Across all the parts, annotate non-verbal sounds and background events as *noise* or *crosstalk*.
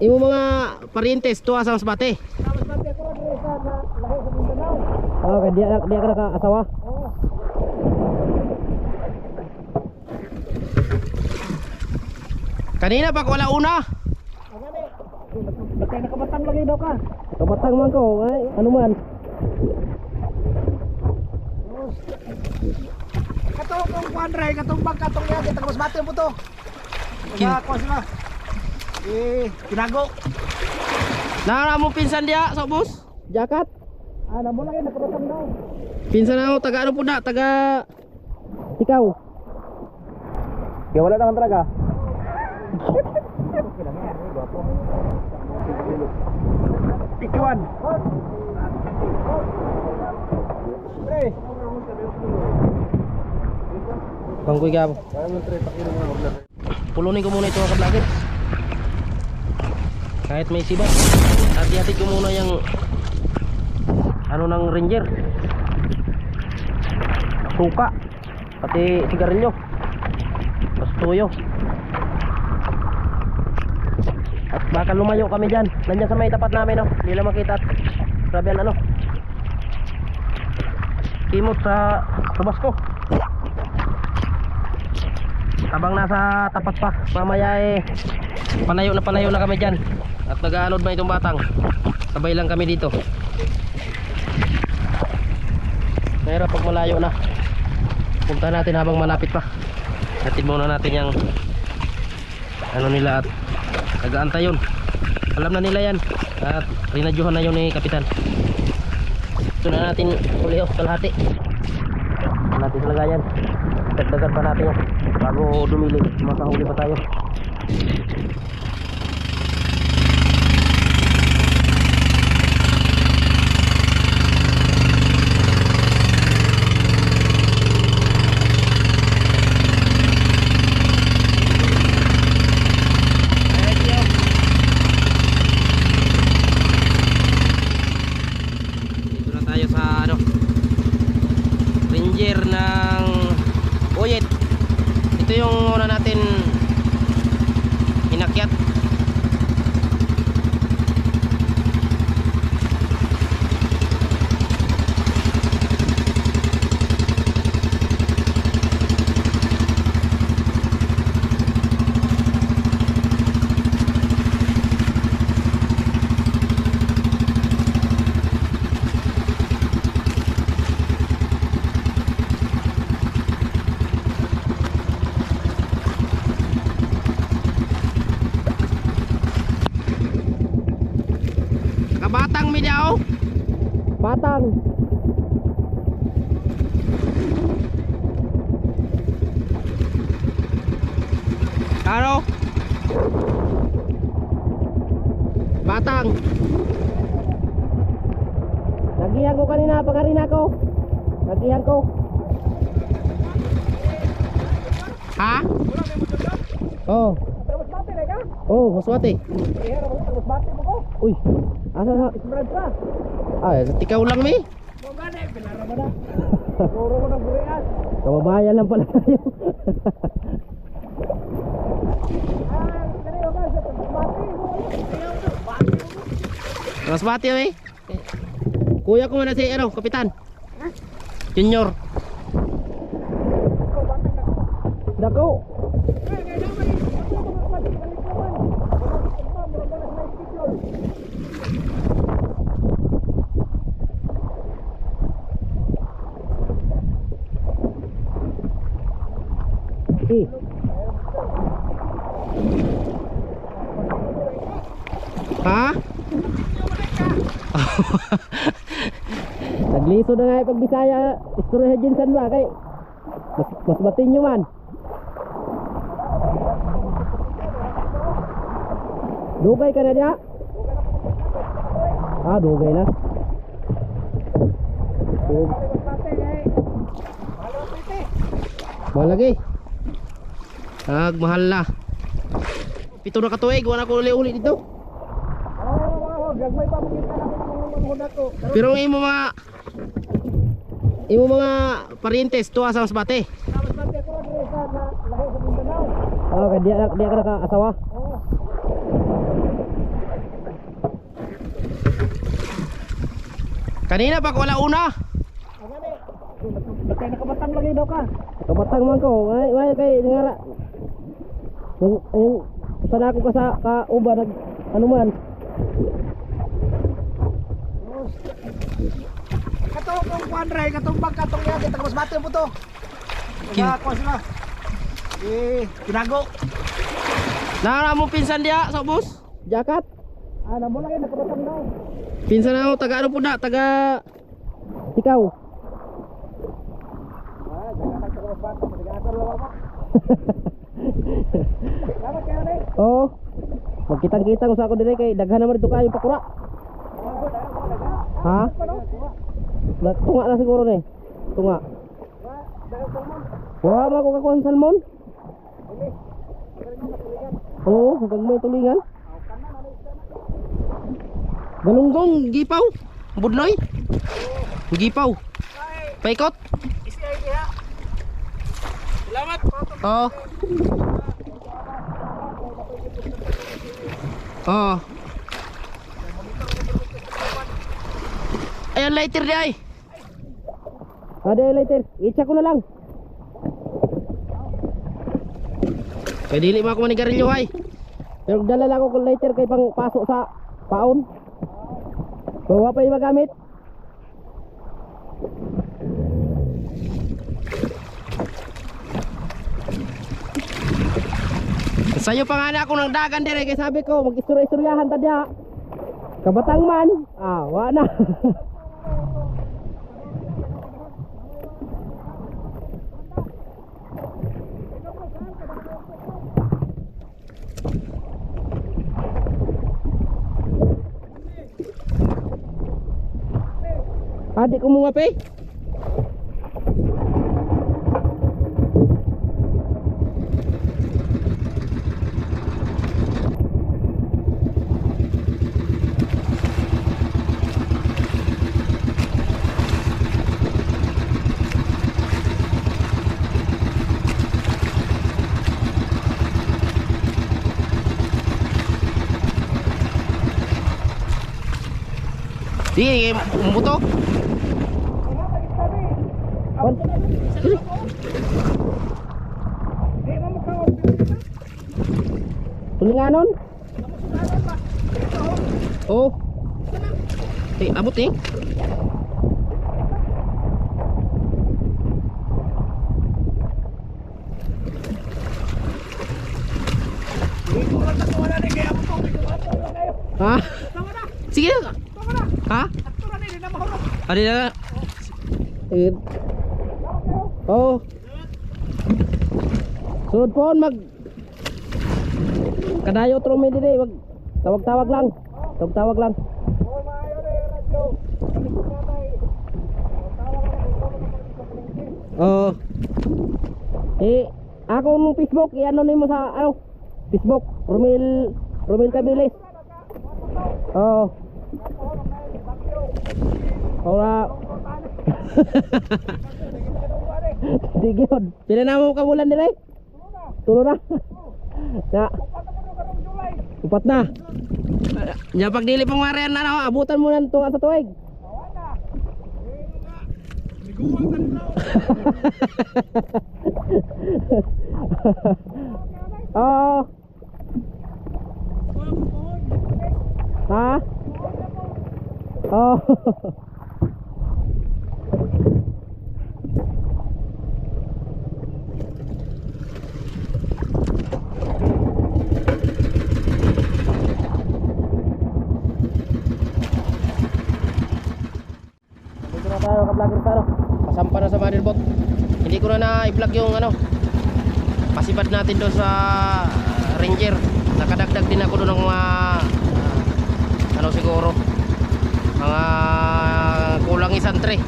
imo mga parientes tuwa sa Masbate. Oh, kay dia dia ka naka-asawa. Oo. Kanina pa wala una. Bakit nakabatang lagi daw ka? Kabatang man ko, ay ano man. Kato kung kuandre, katong bag katong yan, kita mas bate mo to. Kaya kuha sila. Eh, tinago. Nara mo pinsan dia sa bus. Jakat. Ah, namo lang yun, nakabatang daw. Pinsan ako taga ano po na, taga ikaw. Kaya wala naman talaga. Ikiwan. Pre. Bangkoy gabo. Pulunin ko muna ito mga kablagit. Kahit may sibat. Hati-hati ko muna yung ano ng ranger. Suka. Pati sigarilyo. Tapos tuyo. At baka lumayo kami dyan. Nandiyan sa may tapat namin. Oh. Hindi lang makita. at Grabe ano. Kimot sa Tabasco. Habang nasa tapat pa, mamaya eh palayo na palayo na kami dyan. At nag-aalod na itong batang. Sabay lang kami dito. Pero pag malayo na, punta natin habang malapit pa. Hatid muna natin yung ano nila at nag-aantay yun. Alam na nila yan. At rinadyuhan na yun ni Kapitan. Ito na natin uli oh, kalahati. Kalahati talaga yan. Dagdagan pa natin yan. Bago dumili, makahuli pa tayo. Dito na tayo sa ano Ranger ng Uyit Ito yung una natin Inakyat Kabatang mi daw Batang Ano? Batang Nagihan ko kanina pagarin ako Nagihan ko Ha? Oh? Oh, maswati Eh, ko. Uy, asa sa Spread ka. Ay, tikaw lang mi. Kababayan lang pala *laughs* tayo. Ah. Mas bati mi. Kuya ko na si ano, kapitan. Junior. Dako. Eh, kaya naman, ako mga pati kalikuan. Mga mga mga mga schedule. Eh. Ha? Nagliso na nga pag Bisaya, istorya jinsan ba kay mas, mas batin nyo man. Dugay ka na diya? Ah, dugay na. Dug Tapos bate eh. Halo, pite. Mahal lagi. Ag mahal na. Pito na katuig, wala ko uli-uli dito. Oo, gagmay pa makita na pero ang imo mga imo mga parientes tuwa sa Masbate. Oh, ah, okay, dia dia ka asawa. Kanina pa ko wala una. Bakay nakabatang lagi daw ka. Nakabatang man ko. Ay, ay kay ngara. Yung yung sana ako ka sa kauba nag ano man. Katong kung kuan ray, katong bag katong yan, kita mas bate mo to. Mga kuan sila. Eh, tinago. Na mo pinsan dia sa bus. Jakat. Ah, namo lagi nakabatang daw. Pinsan ako taga ano po na, taga ikaw. Ah, jangan nak terus bate, jangan terus lama. Lama kaya ray. Oo. Magkitang-kitang sa ako dire kay daghan naman dito kayo pakura. Ha? Tunga na siguro ni. Tunga. Wala mo ako kakuha ng salmon. Oo, hanggang may tulingan. Galunggong, gipaw. Budloy. Gipaw. Paikot. Salamat. Oo. Oo. Ayan lighter di ay. Ada yung lighter. I-check ko na lang. Kaya dili mo ako manigarilyo ay. Pero dala lang ako kung lighter kay pang pasok sa paon. Bawa pa yung magamit. Sa'yo pa nga na ako ng dagan dire kay sabi ko mag-istorya-istoryahan ta diha. Kabatang man. Ah, wa na. *laughs* Adik ko mo nga pe. Sige, muto. On. Sige. Di mo makaw. Tulinganon. Oh. Eh, abot eh. Ha? Sige na. Ha? Adi na. Eh. Oh. Sunod po mag Kadayo trome dire wag tawag-tawag lang. Tawag-tawag lang. Oh, na na na. Eh, ako nung Facebook, i-ano mo sa ano? Facebook, Romel Romel Cabilis. Oh. Ora. *laughs* Sige yun. Pila na mo kabulan nila eh? Tulo na. *laughs* Na. Upat na. Nya pag dili pang marian na no, abutan mo ng tunga sa tuig. *laughs* Oo. Ha? Oh. *laughs* Na tayo ka-vlogger taro. Pasampa na sa Manil Bot. Hindi ko na na-i-vlog yung ano. Pasipad natin doon sa ah, Ranger. Nakadagdag din ako doon ng mga ah, ano siguro mga kulang isang tray.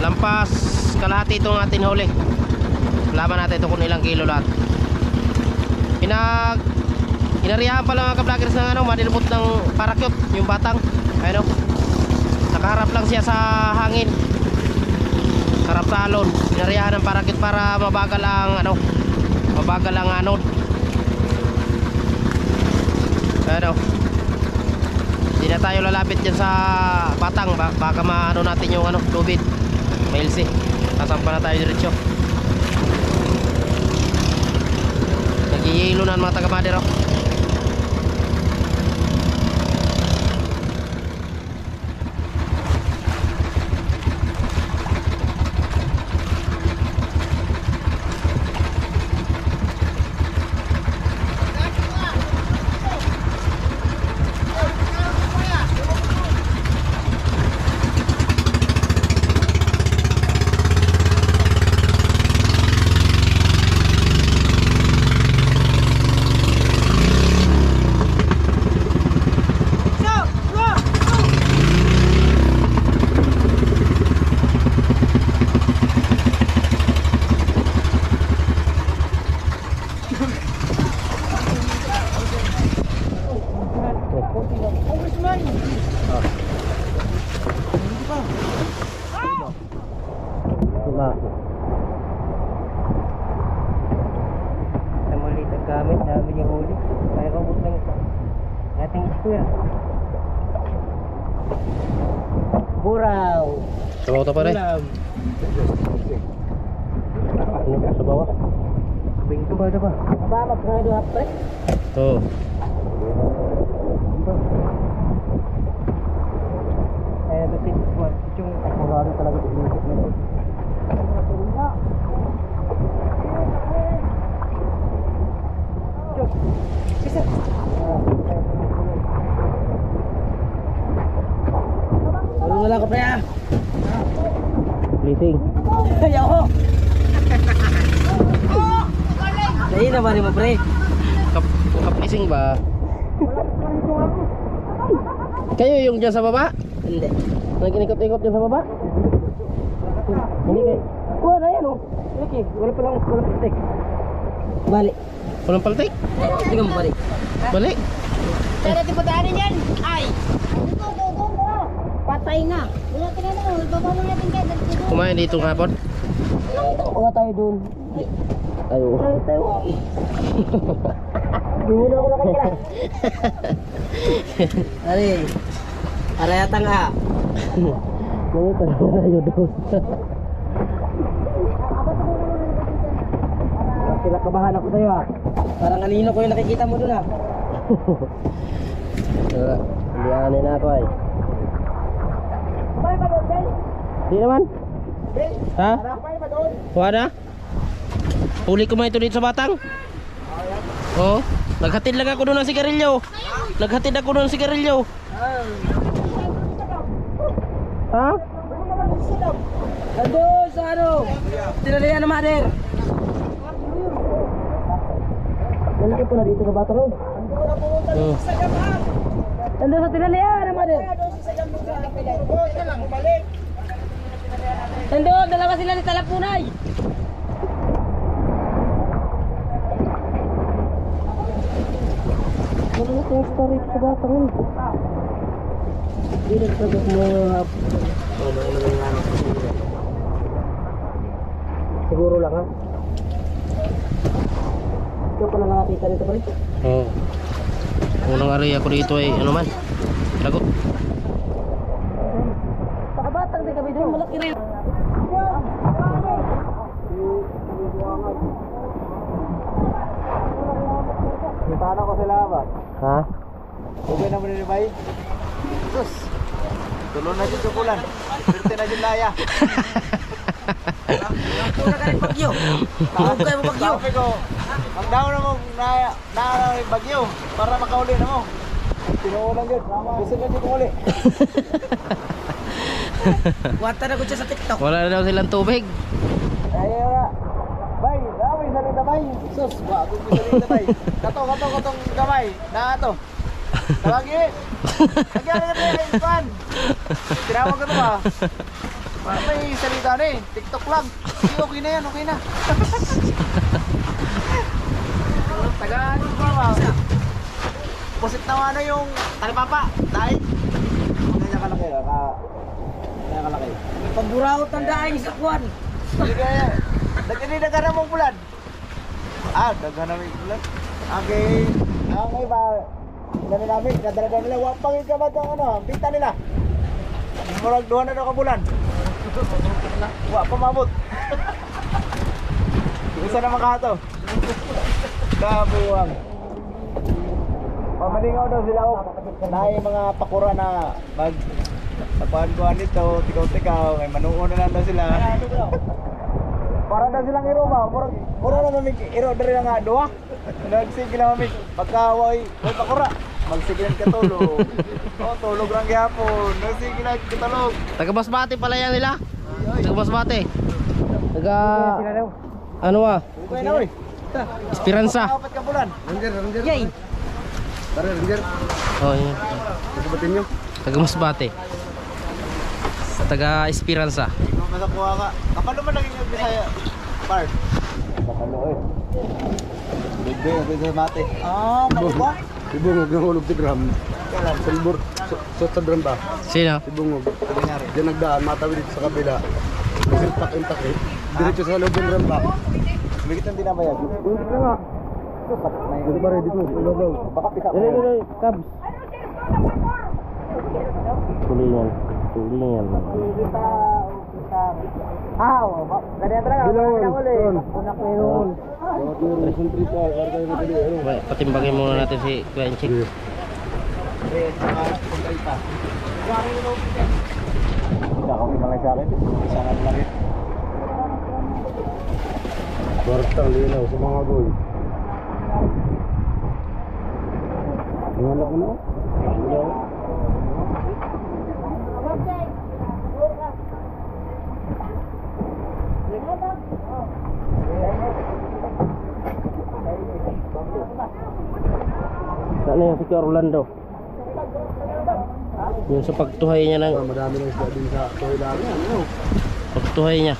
Lampas kalahati itong atin huli. Laman natin ito kung ilang kilo lahat. Pinag inariyahan pala mga ka-vloggers ng ano, manilbot ng parakyot, yung batang. Ayun o. Nakaharap lang siya sa hangin. Harap sa alon. Inariyahan ng parakyot para mabagal ang ano, mabagal ang anod. Ayun o. Hindi na tayo lalapit dyan sa batang. Ba- baka maano natin yung ano, tubig. Mailsi. Sasampa na tayo diretso. Nagihilo na ang mga taga-mader oh. Diba? Sa muli ang gamit, dami niyang huli. Kaya kabot lang ito. Ating iskuya. Buraw. Sabaw to pare. Ano sa bawah? Bingko ba ito ba? Ba, magkano doon pre? Ito. Eh, kasi buat yung murado talaga dito. Ano na lang ko pre ah? Lising. *laughs* Ayaw ko! *laughs* Dahil na ba rin mo pre? Kap kapising ba? Kayo yung dyan sa baba? Hindi. Nag-inikot-ikot dyan sa baba? Hindi kayo. Kuha na yan oh. Okay, wala pa lang, wala pa tek. Balik. Walang paltik? Sige mo balik. Balik. Pero di ba daanin yan? Ay! Mo. Patay na. Wala na. Kumain dito hapon? Kuha tayo dun. Ayo. Tayo tayo. Mo na ako nakakita. Ari. Ara yata nga. Nangita na tayo doon. Kinakabahan ako sa'yo ah. Parang kanino ko yung nakikita mo dun ah. *laughs* Wala. Hindi aanin na ako ay. Di naman. Ha? Wala? Huli ko man ito dito sa batang. Oo. Naghatid lang ako doon ng sigarilyo. Naghatid ako doon ng sigarilyo. Ha? Nandun sa ano? Tinalihan ng mother. Nandun pala dito sa. Hmm. Nandun sa tinalihan ng mother. Nandun, dalawa sila ni Talapunay. Ano na yung story sa batang yun? Hindi nagsagot mo. Siguro lang ha. Ikaw pala nakakita nito pa rin. Oo. Unang ari ako dito ay ano man. Lagot. Pakabatang din kami doon, malaki rin. Ba? Ha? Okay naman ni Bay. Sus. Tulo na dito kulan. Pwerte na dyan laya. Pura ka rin bagyo. Tawag kayo mo bagyo. Sabi ko, magdaw na mo na na na bagyo para makauli na mo. Tinuulan yun. Gusto na dito uli. Wata na ko siya sa TikTok. Wala na daw silang tubig. Kaya na. Dami salita bay. Sus, wa ko salita bay. Kato, kato, katong gamay. Na ato. Tawagi. Nagyan na rin, fan. Tinawag ka to ba? Pa- May salita na eh. TikTok lang. Sige, okay na yan, okay na. Tagaan ba ba? Pusit na ano yung talipapa. Dahil. Ganyan kalaki. Ka... Ganyan kalaki. Pagburao tandaan sa kwan. Hindi kaya. Nagkini na ka na mong bulan. Ah, daga na may bulan. Okay. Okay ba? Inano namin, nadala nila. Wa pangin ka ba itong ano, bita nila. Murag duha na daw ka bulan. Wa pa mabot. *laughs* Isa na makato. Kabuwang. Pamalingaw daw sila o. Naay mga pakura na mag Nakuhan-kuhan nito, tikaw-tikaw, may manuo na daw sila. Para daw silang iro ba? Murag, mura na mamig iro dari na nga duha. Nagsige na mamig. Pagka way, way pakura. Magsige lang katulog. *laughs* Oh, tulog lang gihapon. Nagsige lang katulog. Taga Masbate pala yan nila. Taga Masbate. Taga ano ah, Okay na oy. Esperanza. Apat ka bulan. Ranger, Ranger. Yay! Tara, Ranger. Oh, yun. Pagkabatin nyo. Taga Masbate. Taga Esperanza. Ikaw masakuha ka. Kapalo man naging yung Bisaya. Part. Kapalo eh. Bigbe, bigbe mate. Ah, makuha. Ibungog ng hulog tigram. Kailan? Silbur. Sa sa drum ba? Sino? Ibungog. Kunyari. Diyan nagdaan, matawid dito sa kabila. Intak-intak eh. Diretso sa loob ng drum ba? Bigit ang dinabayag. Dito na nga. Dito pa rin, dito. Dito daw. Baka pisa Dali, dali, Cubs. Tulingan. Tulingan. Ah, oh, ba- ganyan talaga. Ganyan uli. ton. Unak na yun. Isang. Ano? Patimbangin muna natin si Kuya Enchik. Sige. Saka kontrita. Hindi ako malay sa akin. Isa nga lang yun. Kwartang linaw sa mga goy. Ang anak ko na. Linaw. Saan yung si Orlando? Yung sa pagtuhay niya ng Ah, Madami na isda din sa. Ano? pagtuhay niya.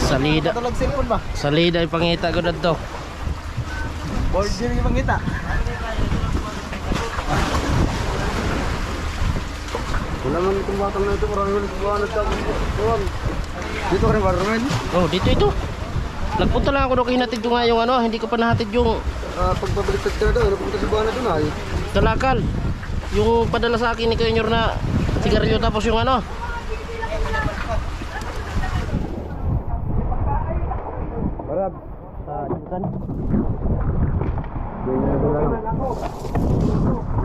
Salida. Salida yung pangita ko na to. Game yung mangita. Wala man itong batang na ito. Marami ulit buwan at tapos. Dito ka rin ba, Romel? Oh, dito ito. Nagpunta lang ako doon hinatid ko nga yung ano, hindi ko pa nahatid yung Ah, pagpabaliktad ka na daw, napunta si buwan na doon ay. talakal. Yung padala sa akin ni Kuya Nyor na sigarilyo tapos yung ano. Barab. Sa Jinsan.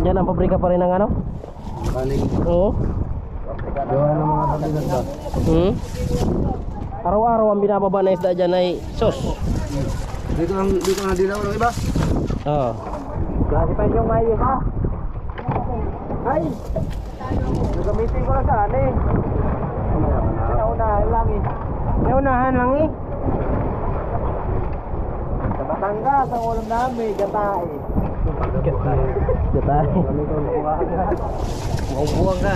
Yan ang pabrika pa rin ng ano? Kaning. Oo. Gawa ng mga kabinet ba? Hmm? Araw-araw ang binababa na isda dyan ay sos. Dito ang dito ang dilaw ng iba. Oo. Klasipan yung mayo ha. Ay! Nagamitin ko na saan eh. Naunahan lang eh. Naunahan lang eh. Sa Batangas, ang ulam namin, gatae. Gatay. Kami ko nakuha ka. Ka.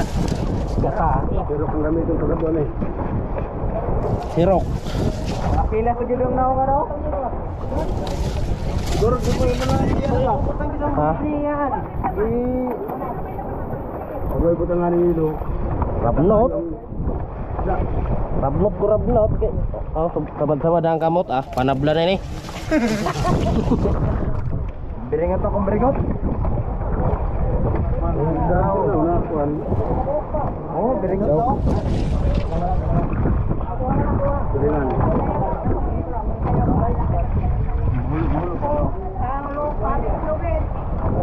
Gatay. Pero kung gamitin ko na doon eh. Sirok. Akila sa gilong na ako ano? Siguro di ko yung mga iyan lang. Ha? Yan. Eh, Abay po nga ng ilo. Rabnot. Rabnot ko rabnot. Kay- Oh, sabad-sabad ang kamot ah. Panabla na ni. *laughs* biringat akong biringot. Daw. Una kuan. Oo, biringot ako. Tulingan.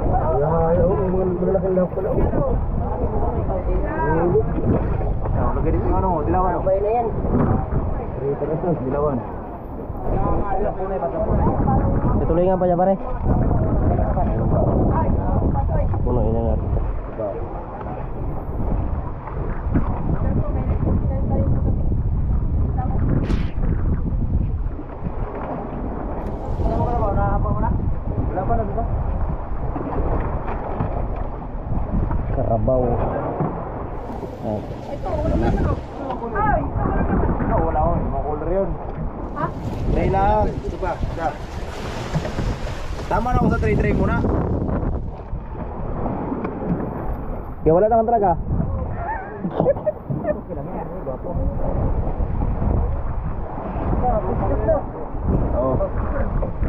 Ayaw, ayaw. Ang mga malalaking lahok pala. Ah, Magalit yung ano, dilawan. Bay na yan. Dilawan. Ituloy nga pa niya pare. bueno, vienen Kaya wala naman talaga. oh.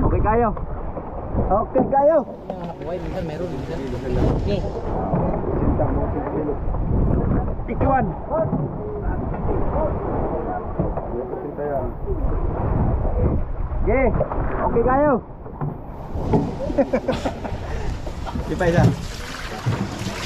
Okay kayo. Okay kayo. Okay. Okay. Okay kayo. Di pa isa.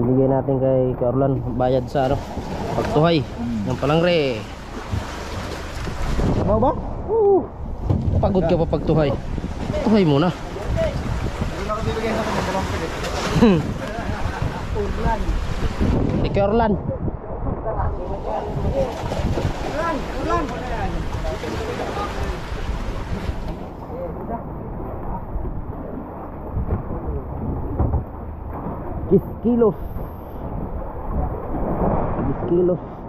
Binigay natin kay Carlan bayad sa ano pagtuhay ng palangre. Mau ba? Pagod ka pa pagtuhay. Tuhay muna. *laughs* Ikaw Orlan. Kis kilos. Kilos.